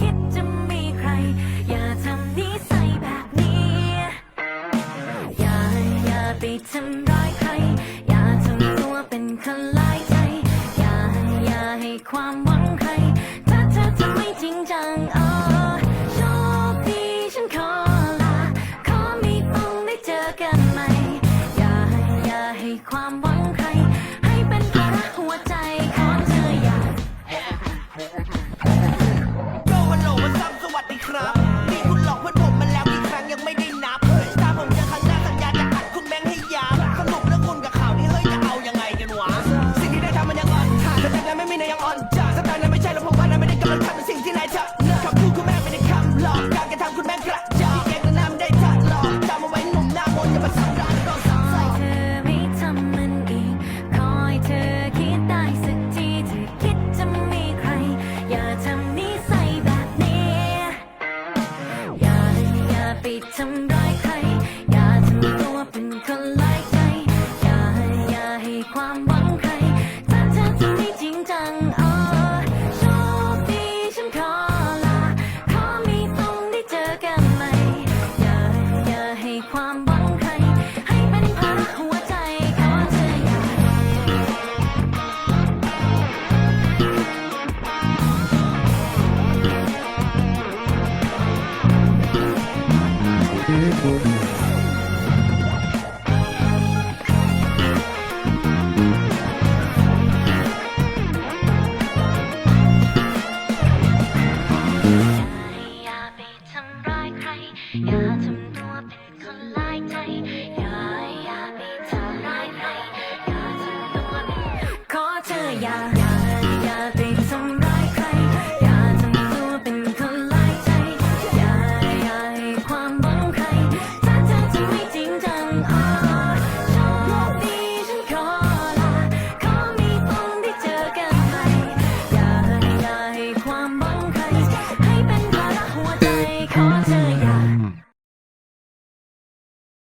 คิดจะมีใคร อย่าทำนิสัยแบบนี้ อย่าอย่าไปทำร้ายใคร อย่าทำตัวเป็นคนลายใจ อย่าอย่าให้ความหวังใคร ถ้าเธอจะไม่จริงจังอ๋อโชคดีฉันขอลา ขอมีต้องได้เจอกันใหม่ อย่าอย่าให้ความหวัง ไปทำร้ายใคร อย่าทำตัวเป็นคน